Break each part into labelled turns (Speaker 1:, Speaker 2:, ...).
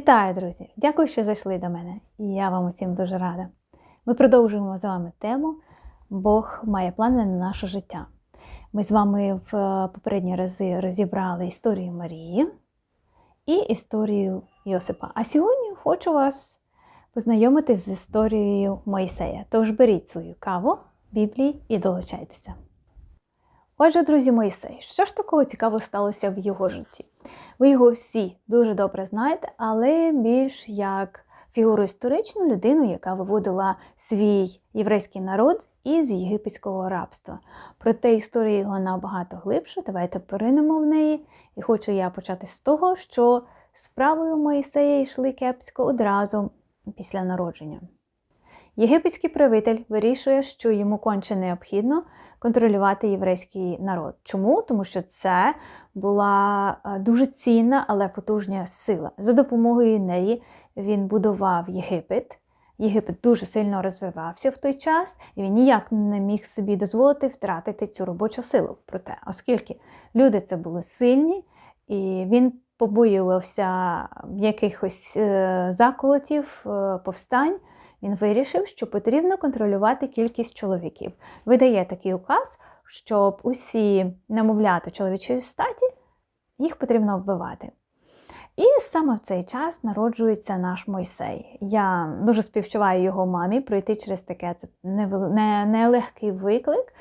Speaker 1: Вітаю, друзі! Дякую, що зайшли до мене. І я вам усім дуже рада. Ми продовжуємо з вами тему Бог має плани на наше життя. Ми з вами в е, попередні рази розібрали історію Марії і історію Йосипа. А сьогодні хочу вас познайомити з історією Моїсея. Тож беріть свою каву, Біблії і долучайтеся. Отже, друзі, Моїсей, що ж такого цікавого сталося в його житті? Ви його всі дуже добре знаєте, але більш як фігуру історичну людину, яка виводила свій єврейський народ із єгипетського рабства. Проте історія його набагато глибша. Давайте поринемо в неї. І хочу я почати з того, що справою Моїсея йшли кепсько одразу після народження. Єгипетський правитель вирішує, що йому конче необхідно контролювати єврейський народ. Чому? Тому що це була е, дуже цінна, але потужна сила. За допомогою неї він будував Єгипет. Єгипет дуже сильно розвивався в той час, і він ніяк не міг собі дозволити втратити цю робочу силу. Проте, оскільки люди це були сильні, і він побоювався якихось е, заколотів, е, повстань. Він вирішив, що потрібно контролювати кількість чоловіків. Видає такий указ, щоб усі намовляти чоловічої статі, їх потрібно вбивати. І саме в цей час народжується наш Мойсей. Я дуже співчуваю його мамі пройти через таке це нелегкий виклик,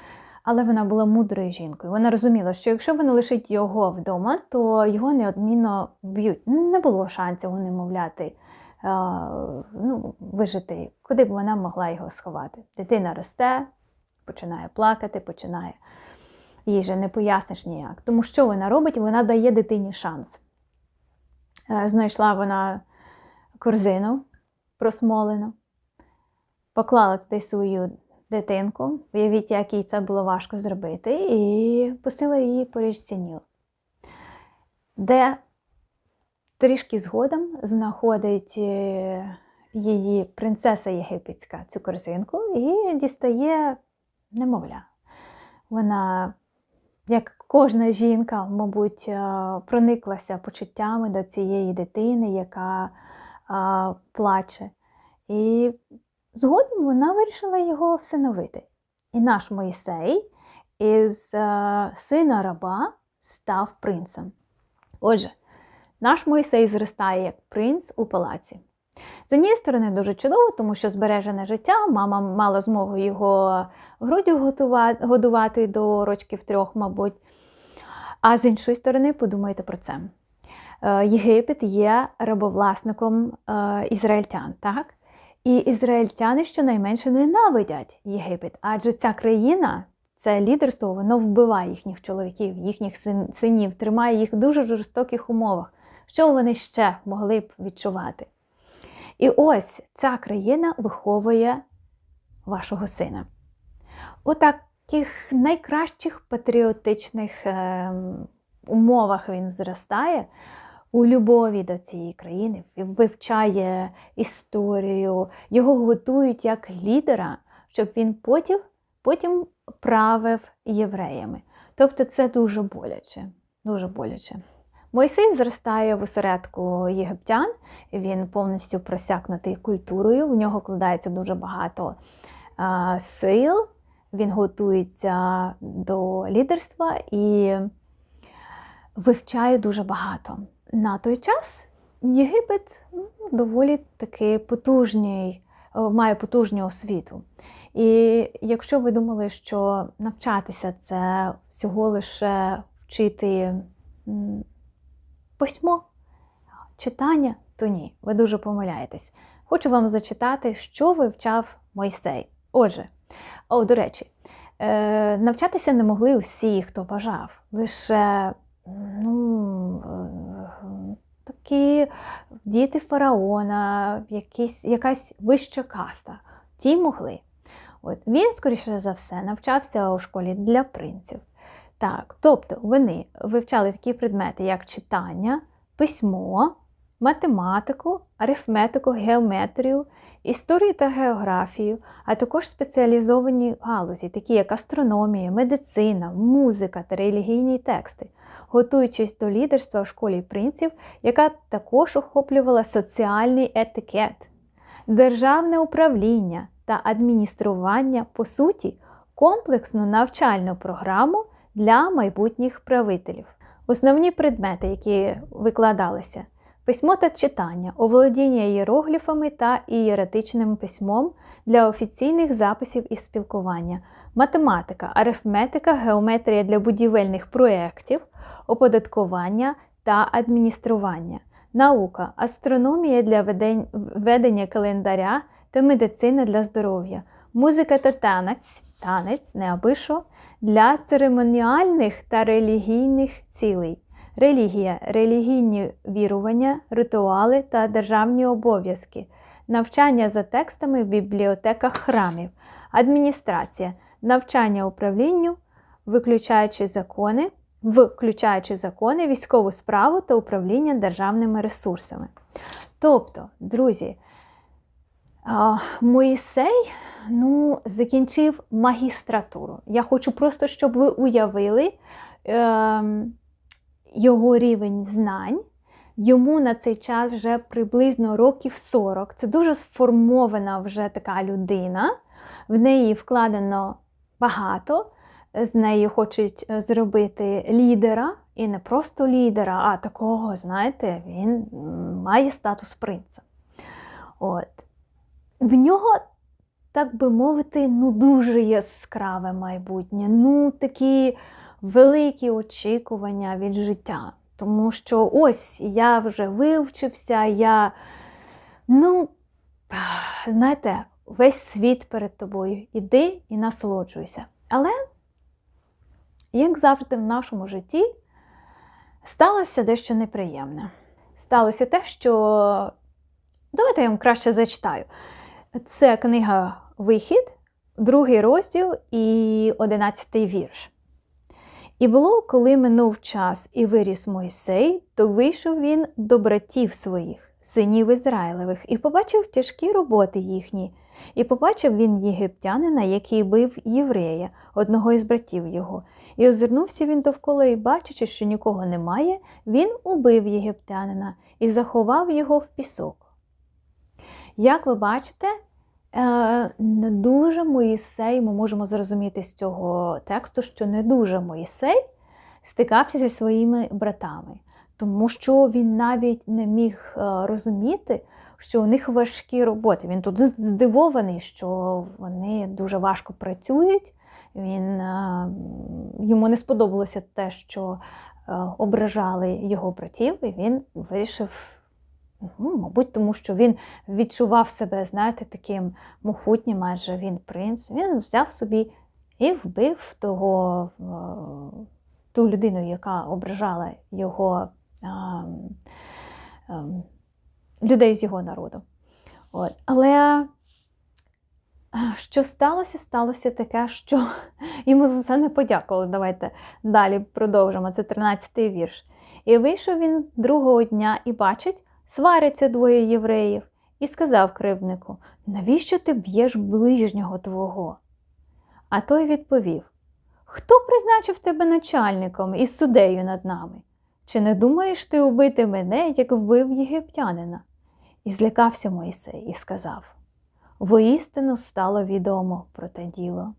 Speaker 1: але вона була мудрою жінкою. Вона розуміла, що якщо вона лишить його вдома, то його неодмінно вб'ють. Не було шансів унемовляти ну, вижити, куди б вона могла його сховати. Дитина росте, починає плакати, починає. Їй же не поясниш ніяк. Тому що вона робить? Вона дає дитині шанс. Е, знайшла вона корзину просмолену, поклала туди свою дитинку, уявіть, як їй це було важко зробити, і пустила її по річці Ніл, де Трішки згодом знаходить е, її принцеса єгипетська цю корзинку і дістає немовля. Вона, як кожна жінка, мабуть, е, прониклася почуттями до цієї дитини, яка а, плаче. І згодом вона вирішила його всиновити. І наш Моїсей із а, е, сина раба став принцем. Отже, наш Мойсей зростає як принц у палаці. З однієї сторони, дуже чудово, тому що збережене життя, мама мала змогу його грудю годувати до рочків трьох, мабуть. А з іншої сторони, подумайте про це. Е, Єгипет є рабовласником е, ізраїльтян, так? І ізраїльтяни щонайменше ненавидять Єгипет, адже ця країна, це лідерство, воно вбиває їхніх чоловіків, їхніх синів, тримає їх в дуже жорстоких умовах. Що вони ще могли б відчувати? І ось ця країна виховує вашого сина. У таких найкращих патріотичних е, умовах він зростає, у любові до цієї країни, вивчає історію, його готують як лідера, щоб він потім, потім правив євреями. Тобто це дуже боляче, дуже боляче. Мойсей зростає в осередку єгиптян, він повністю просякнутий культурою, в нього кладається дуже багато сил, він готується до лідерства і вивчає дуже багато. На той час Єгипет ну, доволі таки потужний, має потужну освіту. І якщо ви думали, що навчатися це всього лише вчити письмо, читання, то ні, ви дуже помиляєтесь. Хочу вам зачитати, що вивчав Мойсей. Отже, о, до речі, е, навчатися не могли усі, хто бажав. Лише ну, е, такі діти фараона, якісь, якась вища каста. Ті могли. От Він, скоріше за все, навчався у школі для принців. Так, тобто вони вивчали такі предмети, як читання, письмо, математику, арифметику, геометрію, історію та географію, а також спеціалізовані галузі, такі як астрономія, медицина, музика та релігійні тексти. готуючись до лідерства в школі принців, яка також охоплювала соціальний етикет, державне управління та адміністрування, по суті, комплексну навчальну програму для майбутніх правителів. Основні предмети, які викладалися письмо та читання, оволодіння ієрогліфами та ієретичним письмом для офіційних записів і спілкування, математика, арифметика, геометрія для будівельних проєктів, оподаткування та адміністрування, наука, астрономія для ведення календаря та медицина для здоров'я, музика та танець, танець не аби що, для церемоніальних та релігійних цілей. Релігія, релігійні вірування, ритуали та державні обов'язки, навчання за текстами в бібліотеках храмів, адміністрація, навчання управлінню, виключаючи закони, включаючи закони, військову справу та управління державними ресурсами. Тобто, друзі, Моїсей ну, закінчив магістратуру. Я хочу просто, щоб ви уявили. Е його рівень знань. Йому на цей час вже приблизно років 40. Це дуже сформована вже така людина, в неї вкладено багато, з нею хочуть е, зробити лідера, і не просто лідера, а такого, знаєте, він має статус принца. От. В нього, так би мовити, ну дуже яскраве майбутнє. ну такі великі очікування від життя. Тому що ось я вже вивчився, я, ну, знаєте, весь світ перед тобою. Іди і насолоджуйся. Але, як завжди, в нашому житті сталося дещо неприємне. Сталося те, що. Давайте я вам краще зачитаю. Це книга Вихід, другий розділ і одинадцятий вірш. І було, коли минув час і виріс Мойсей, то вийшов він до братів своїх, синів Ізраїлевих, і побачив тяжкі роботи їхні, і побачив він єгиптянина, який бив єврея, одного із братів його. І озирнувся він довкола і, бачачи, що нікого немає, він убив єгиптянина і заховав його в пісок. Як ви бачите, Е, не дуже Моїсей, ми можемо зрозуміти з цього тексту, що не дуже Моїсей стикався зі своїми братами, тому що він навіть не міг е, розуміти, що у них важкі роботи. Він тут здивований, що вони дуже важко працюють. Він, е, Йому не сподобалося те, що ображали його братів, і він вирішив Ну, Мабуть, тому що він відчував себе, знаєте, таким мохутнім, майже він принц. Він взяв собі і вбив того, ту людину, яка ображала його а, людей з його народу. От. Але що сталося? Сталося таке, що йому за це не подякували. Давайте далі продовжимо. Це 13-й вірш. І вийшов він другого дня і бачить сваряться двоє євреїв, і сказав кривднику, навіщо ти б'єш ближнього твого? А той відповів: Хто призначив тебе начальником і судею над нами? Чи не думаєш ти убити мене, як вбив єгиптянина? І злякався Моїсей і сказав: Воістину стало відомо про те діло.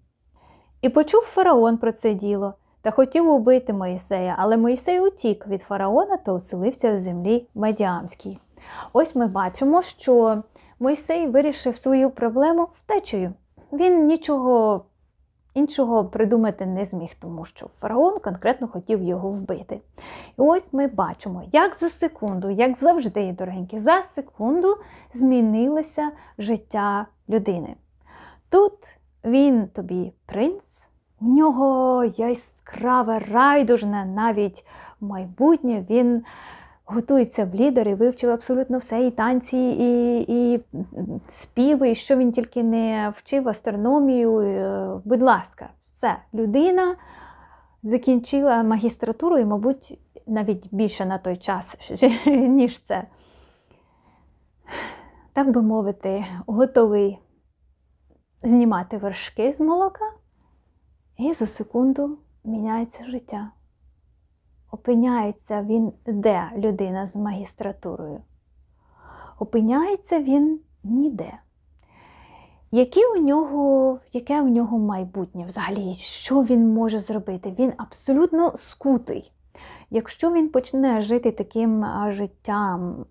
Speaker 1: І почув фараон про це діло та хотів убити Моїсея, але Моїсей утік від фараона та оселився в землі Медіамській. Ось ми бачимо, що Мойсей вирішив свою проблему втечею. Він нічого іншого придумати не зміг, тому що фараон конкретно хотів його вбити. І ось ми бачимо, як за секунду, як завжди, дорогенькі, за секунду змінилося життя людини. Тут він тобі принц. У нього яскраве, райдужне навіть майбутнє. Він готується в лідери, вивчив абсолютно все, і танці, і і співи, і що він тільки не вчив астрономію. Е, будь ласка, все, людина закінчила магістратуру і, мабуть, навіть більше на той час, ніж це. Так би мовити, готовий знімати вершки з молока. І за секунду міняється життя. опиняється він де людина з магістратурою? Опиняється він ніде. Які у нього, Яке у нього майбутнє взагалі? Що він може зробити? Він абсолютно скутий. Якщо він почне жити таким життям,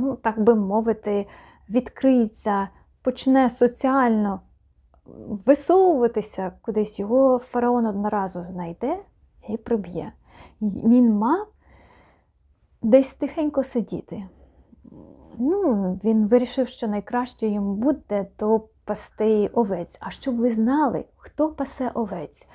Speaker 1: ну, так би мовити, відкриється, почне соціально висовуватися кудись, його фараон одноразу знайде і приб'є. Він мав десь тихенько сидіти. Ну, Він вирішив, що найкраще йому буде то пасти овець. А щоб ви знали, хто пасе овець?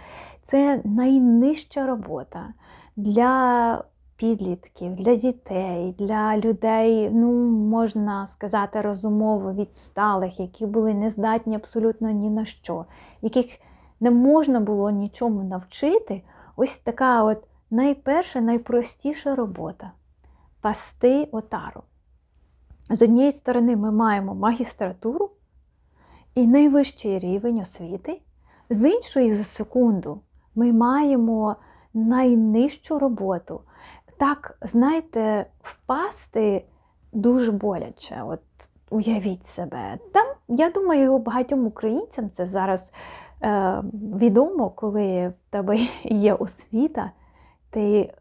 Speaker 1: Це найнижча робота для підлітків, для дітей, для людей, ну, можна сказати, розумово відсталих, які були нездатні абсолютно ні на що, яких не можна було нічому навчити. Ось така от найперша, найпростіша робота пасти отару. З однієї сторони, ми маємо магістратуру і найвищий рівень освіти, з іншої, за секунду, ми маємо найнижчу роботу. Так, знаєте, впасти дуже боляче. От Уявіть себе. Там, я думаю, багатьом українцям це зараз е, відомо, коли в тебе є освіта, ти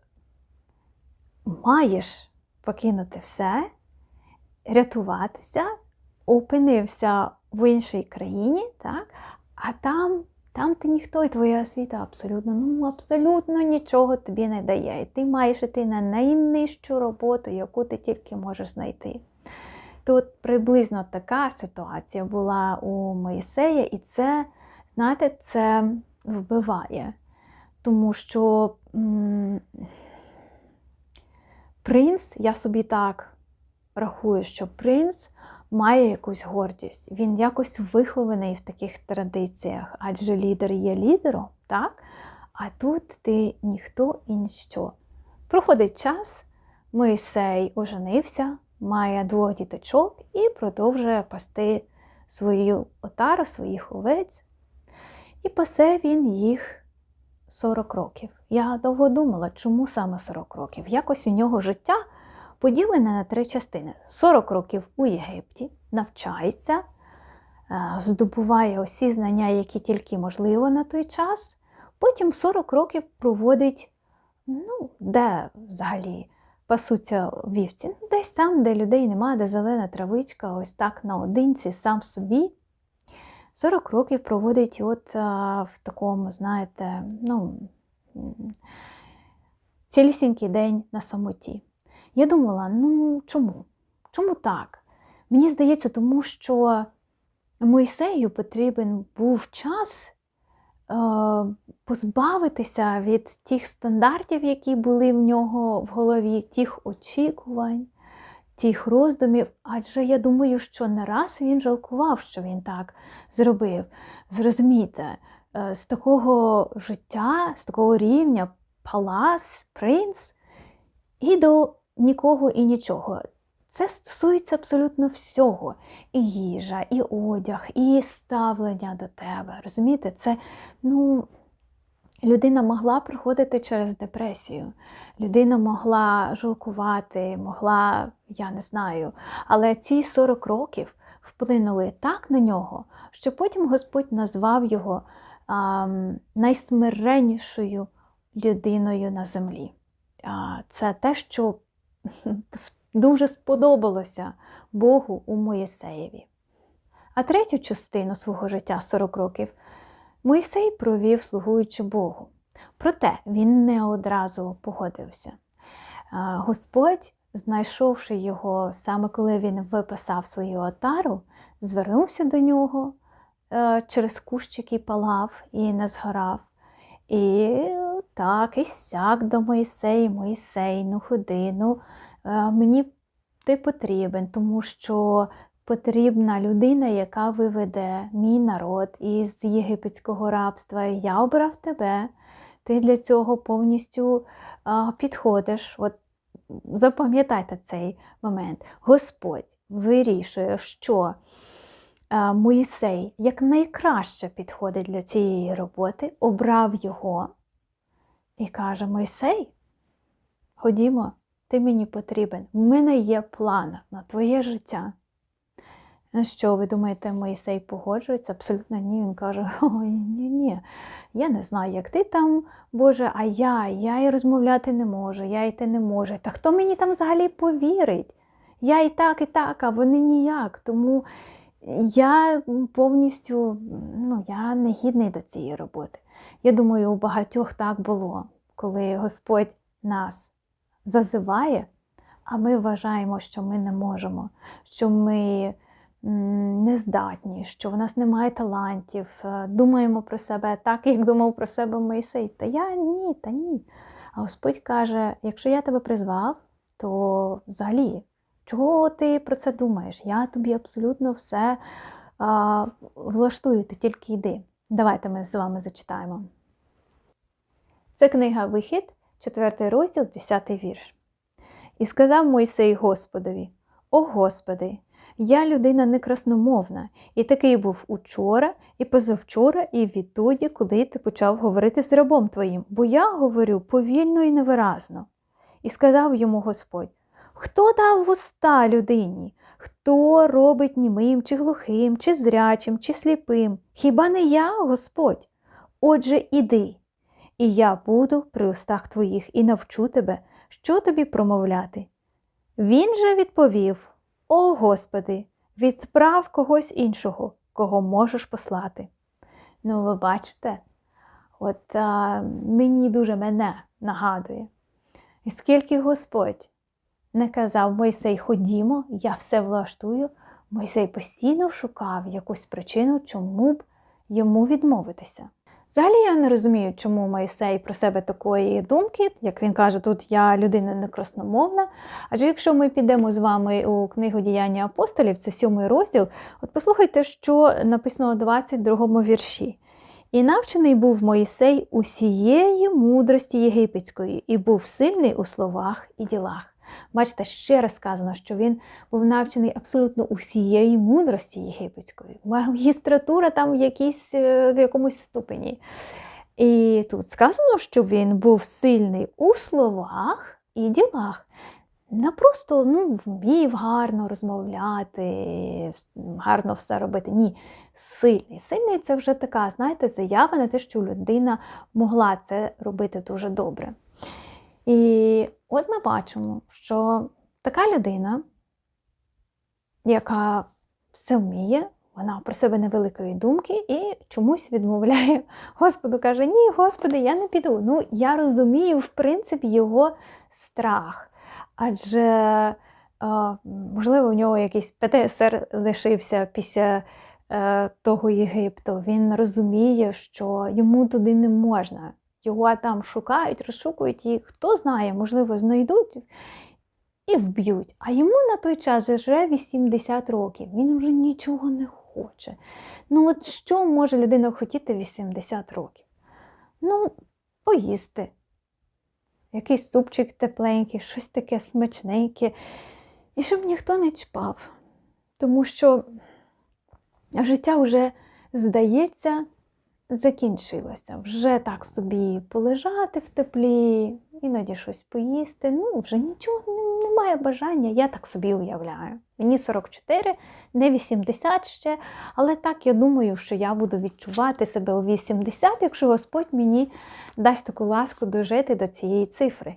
Speaker 1: маєш покинути все, рятуватися, опинився в іншій країні, так? а там там ти ніхто, і твоя освіта абсолютно ну, абсолютно нічого тобі не дає. І ти маєш йти на найнижчу роботу, яку ти тільки можеш знайти. Тут приблизно така ситуація була у Моїсея, і це, знаєте, це вбиває. Тому що м принц, я собі так рахую, що принц має якусь гордість, він якось вихований в таких традиціях, адже лідер є лідером, так? А тут ти ніхто і ніщо. Проходить час, Моїсей оженився, має двох діточок і продовжує пасти свою отару, своїх овець. І пасе він їх 40 років. Я довго думала, чому саме 40 років. Якось у нього життя поділене на три частини: 40 років у Єгипті, навчається, е, здобуває усі знання, які тільки можливо на той час. Потім 40 років проводить, ну, де взагалі пасуться вівці, ну, десь там, де людей немає, де зелена травичка, ось так наодинці, сам собі. 40 років проводить от а, в такому, знаєте, ну, цілісінький день на самоті. Я думала, ну чому? Чому так? Мені здається, тому що Моїсею потрібен був час е, позбавитися від тих стандартів, які були в нього в голові, тих очікувань, тих роздумів. Адже я думаю, що не раз він жалкував, що він так зробив. Зрозумійте, е, з такого життя, з такого рівня палас, принц і до нікого і нічого. Це стосується абсолютно всього. І їжа, і одяг, і ставлення до тебе. Розумієте, це, ну, людина могла проходити через депресію, людина могла жалкувати, могла, я не знаю, але ці 40 років вплинули так на нього, що потім Господь назвав його а, найсмиреннішою людиною на землі. А, Це те, що дуже сподобалося Богу у Моїсеєві. А третю частину свого життя 40 років Моїсей провів, слугуючи Богу. Проте він не одразу погодився. Господь, знайшовши його саме коли він виписав свою отару, звернувся до нього е, через кущ, який палав і не згорав. І так, і сяк до Моїсея, Моїсей, ну ходи, ну е, мені ти потрібен, тому що потрібна людина, яка виведе мій народ із єгипетського рабства. Я обрав тебе, ти для цього повністю підходиш. От Запам'ятайте цей момент. Господь вирішує, що а, Моїсей якнайкраще підходить для цієї роботи, обрав його і каже: Мойсей, ходімо, ти мені потрібен. В мене є план на твоє життя. На що ви думаєте, Моїсей погоджується? Абсолютно ні. Він каже: Ой, ні, ні. Я не знаю, як ти там, Боже, а я, я і розмовляти не можу, я йти не можу. Та хто мені там взагалі повірить? Я і так, і так, а вони ніяк. Тому я повністю ну, я не гідний до цієї роботи. Я думаю, у багатьох так було, коли Господь нас зазиває, а ми вважаємо, що ми не можемо, що ми нездатні, що в нас немає талантів, е, думаємо про себе так, як думав про себе Моїсей. Та я ні, та ні. А Господь каже: якщо я тебе призвав, то взагалі, чого ти про це думаєш? Я тобі абсолютно все а, влаштую, ти тільки йди. Давайте ми з вами зачитаємо. Це книга Вихід, 4 розділ, 10 вірш. І сказав Мойсей Господові: О Господи! Я людина некрасномовна, і такий був учора, і позавчора, і відтоді, коли ти почав говорити з рабом твоїм, бо я говорю повільно і невиразно. І сказав йому Господь: Хто дав вуста людині? Хто робить німим, чи глухим, чи зрячим, чи сліпим? Хіба не я, Господь? Отже, іди, і я буду при устах твоїх і навчу тебе, що тобі промовляти. Він же відповів. О Господи, відправ когось іншого, кого можеш послати. Ну, ви бачите, от а, мені дуже мене нагадує. І скільки Господь не казав Мойсей, ходімо, я все влаштую, Мойсей постійно шукав якусь причину, чому б йому відмовитися. Взагалі я не розумію, чому Моїсей про себе такої думки, як він каже, тут я людина некрасномовна. Адже якщо ми підемо з вами у книгу діяння апостолів, це сьомий розділ, от послухайте, що написано у 22 вірші. І навчений був Моїсей усієї мудрості єгипетської, і був сильний у словах і ділах. Бачите, ще раз сказано, що він був навчений абсолютно усієї мудрості єгипетської. Магістратура там в, якійсь, е, в якомусь ступені. І тут сказано, що він був сильний у словах і ділах. Не просто ну, вмів гарно розмовляти, гарно все робити. Ні, сильний. Сильний це вже така, знаєте, заява на те, що людина могла це робити дуже добре. І от ми бачимо, що така людина, яка все вміє, вона про себе невеликої думки і чомусь відмовляє Господу, каже: Ні, Господи, я не піду. Ну, я розумію, в принципі, його страх. Адже, е, можливо, у нього якийсь ПТСР лишився після е, того Єгипту. Він розуміє, що йому туди не можна його там шукають, розшукують і хто знає, можливо, знайдуть і вб'ють. А йому на той час вже 80 років, він вже нічого не хоче. Ну, от що може людина хотіти 80 років? Ну, поїсти. Якийсь супчик тепленький, щось таке смачненьке. І щоб ніхто не чпав. Тому що життя вже здається закінчилося. Вже так собі полежати в теплі, іноді щось поїсти. Ну, вже нічого немає бажання, я так собі уявляю. Мені 44, не 80 ще, але так я думаю, що я буду відчувати себе у 80, якщо Господь мені дасть таку ласку дожити до цієї цифри.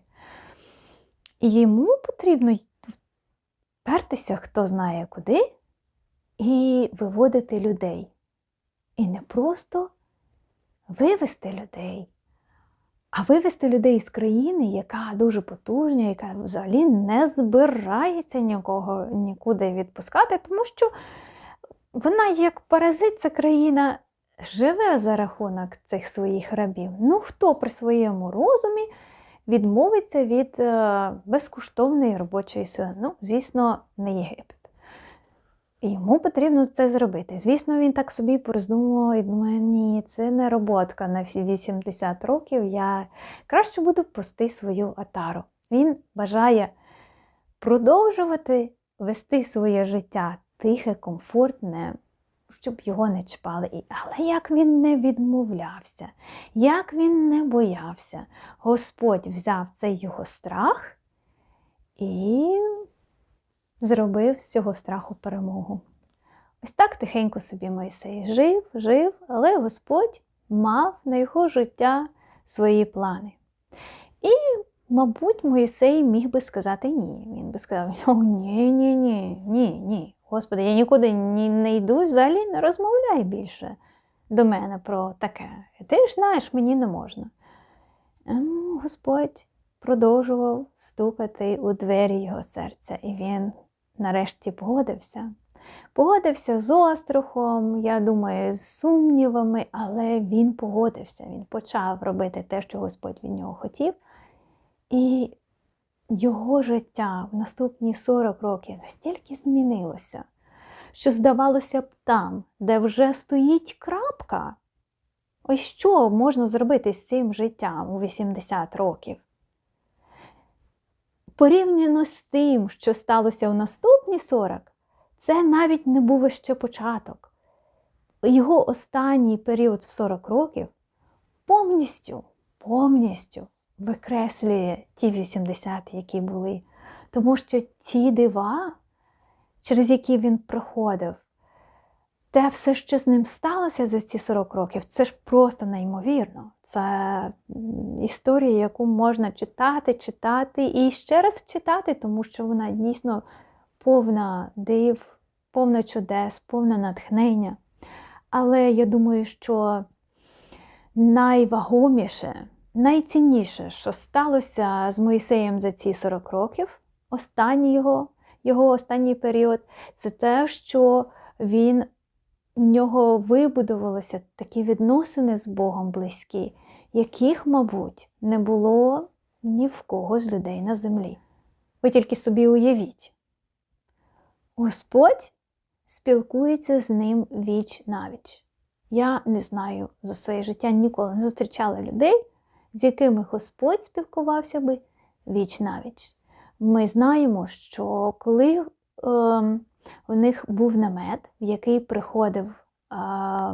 Speaker 1: І йому потрібно пертися, хто знає куди, і виводити людей. І не просто вивести людей. А вивести людей з країни, яка дуже потужна, яка взагалі не збирається нікого нікуди відпускати, тому що вона, як паразит, ця країна живе за рахунок цих своїх рабів. Ну, хто при своєму розумі відмовиться від е, безкоштовної робочої сили? Ну, звісно, не Єгипет. І йому потрібно це зробити. Звісно, він так собі пороздумував і думає, ні, це не роботка на 80 років. Я краще буду пусти свою атару. Він бажає продовжувати вести своє життя тихе, комфортне, щоб його не чпали. Але як він не відмовлявся, як він не боявся, Господь взяв цей його страх і зробив з цього страху перемогу. Ось так тихенько собі Мойсей жив, жив, але Господь мав на його життя свої плани. І, мабуть, Моїсей міг би сказати ні. Він би сказав: ні, ні, ні, ні, ні. Господи, я нікуди ні, не йду, взагалі не розмовляй більше до мене про таке. Ти ж знаєш, мені не можна. Ем, Господь продовжував стукати у двері його серця, і він нарешті погодився. Погодився з острахом, я думаю, з сумнівами, але він погодився. Він почав робити те, що Господь від нього хотів. І його життя в наступні 40 років настільки змінилося, що, здавалося б, там, де вже стоїть крапка, ось що можна зробити з цим життям у 80 років. Порівняно з тим, що сталося у наступні 40, це навіть не був ще початок. Його останній період в 40 років повністю, повністю викреслює ті 80, які були. Тому що ті дива, через які він проходив, те все, що з ним сталося за ці 40 років, це ж просто неймовірно. Це історія, яку можна читати, читати і ще раз читати, тому що вона дійсно повна див, повна чудес, повна натхнення. Але я думаю, що найвагоміше, найцінніше, що сталося з Моїсеєм за ці 40 років, останній його, його останній період, це те, що він, в нього вибудувалися такі відносини з Богом близькі, яких, мабуть, не було ні в кого з людей на землі. Ви тільки собі уявіть. Господь спілкується з ним віч навіч. Я не знаю за своє життя ніколи не зустрічала людей, з якими Господь спілкувався би віч навіч. Ми знаємо, що коли е, у них був намет, в який приходив е,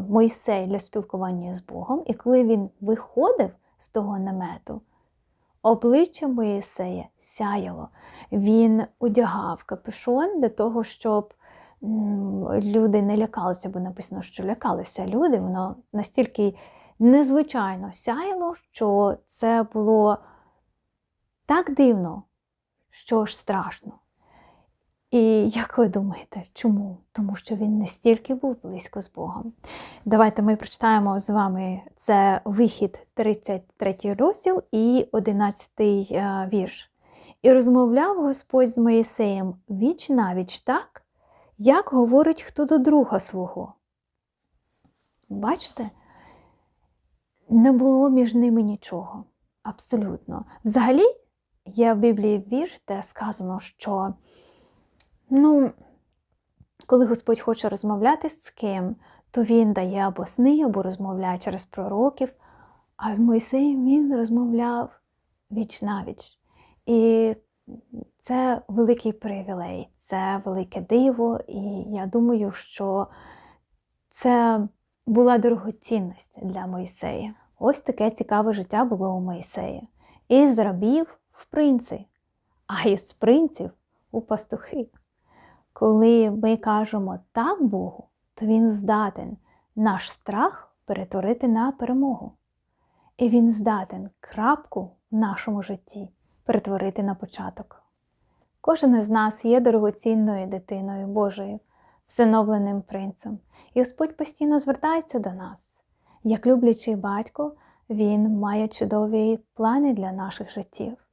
Speaker 1: Мойсей для спілкування з Богом, і коли він виходив з того намету, обличчя Моїсея сяяло. Він одягав капюшон для того, щоб люди не лякалися, бо написано, що лякалися люди, воно настільки незвичайно сяяло, що це було так дивно, що ж страшно. І як ви думаєте, чому? Тому що він настільки був близько з Богом. Давайте ми прочитаємо з вами це вихід, 33 розділ і 11 е, вірш. І розмовляв Господь з Моїсеєм віч навіч так, як говорить хто до друга свого. Бачите? Не було між ними нічого. Абсолютно. Взагалі, є в Біблії вірш, де сказано, що ну, коли Господь хоче розмовляти з ким, то Він дає або сни, або розмовляє через пророків, а з Мойсеєм він розмовляв віч навіч. І це великий привілей, це велике диво, і я думаю, що це була дорогоцінність для Мойсея. Ось таке цікаве життя було у Мойсея. Із рабів в принці, а із принців у пастухи. Коли ми кажемо так Богу, то Він здатен наш страх перетворити на перемогу. І Він здатен крапку в нашому житті перетворити на початок. Кожен із нас є дорогоцінною дитиною Божою, всиновленим принцем, і Господь постійно звертається до нас. Як люблячий батько, Він має чудові плани для наших життів.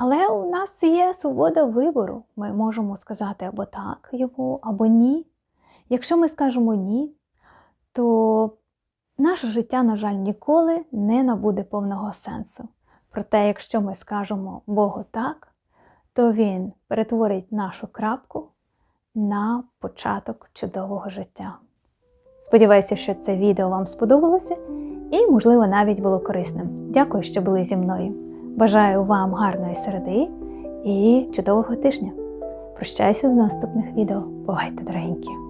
Speaker 1: Але у нас є свобода вибору. Ми можемо сказати або так йому, або ні. Якщо ми скажемо ні, то наше життя, на жаль, ніколи не набуде повного сенсу. Проте, якщо ми скажемо Богу так, то Він перетворить нашу крапку на початок чудового життя. Сподіваюся, що це відео вам сподобалося і, можливо, навіть було корисним. Дякую, що були зі мною. Бажаю вам гарної середи і чудового тижня. Прощаюся до наступних відео. Бувайте, дорогенькі!